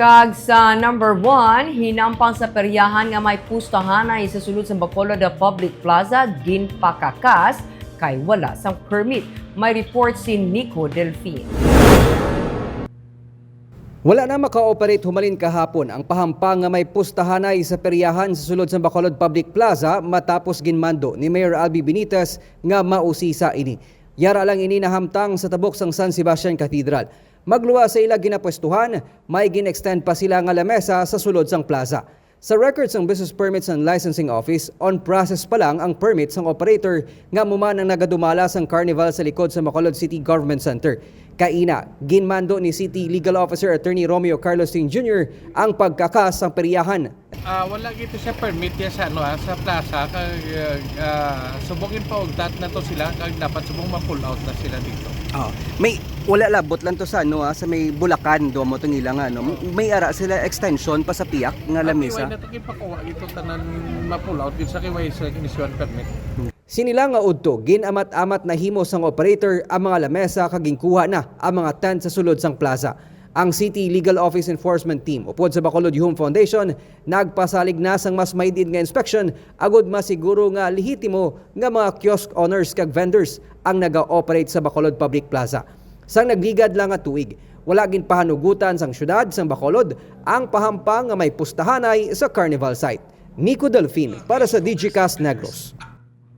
Kag sa number one, hinampang sa peryahan nga may pustahan ay sa sulod sa Bacolod Public Plaza, ginpakakas kay wala sang permit. May report si Nico Delfin. Wala na maka-operate humalin kahapon ang pahampang nga may pustahanay sa peryahan sa sulod sa Bacolod Public Plaza matapos ginmando ni Mayor Albi Benitez nga mausisa ini. Yara lang ini nahamtang sa tabok sang San Sebastian Cathedral. Magluwa sa ila ginapwestuhan, may gin-extend pa sila nga lamesa sa sulod sang plaza. Sa records ng Business Permits and Licensing Office, on process pa lang ang permit sang operator nga muman ang nagadumala sang carnival sa likod sa Bacolod City Government Center. Kaina, ginmando ni City Legal Officer Attorney Romeo Carlos Ting Jr. ang pagkakas sang periyahan. Ah, wala gito siya permit ya sa ano ah, sa plaza kag ah, subugin pa og dat na to sila kag dapat subong ma-pull out na sila dito. Oh, may wala labot lang to sa ano ah, sa may Bulacan do mo tong ilang ano. May ara sila extension pa sa piyak nga lamesa. Kiway na to gipakuha gito tanan ma-pull out gid sa kiway sa inisyon permit. Sinila nga udto, ginamat-amat na himo sang operator ang mga lamesa kag ginkuha na ang mga tent sa sulod sang plaza. Ang City Legal Office Enforcement Team upod sa Bacolod Home Foundation nagpasalig na sang mas maidid nga inspection agud masiguro nga lehitimo nga mga kiosk owners kag vendors ang naga-operate sa Bacolod Public Plaza. Sang nagligad lang nga tuig, wala gin pahanugutan sang syudad sang Bacolod ang pahampang nga may pustahanay sa carnival site. Nico Delfin para sa DigiCast Negros.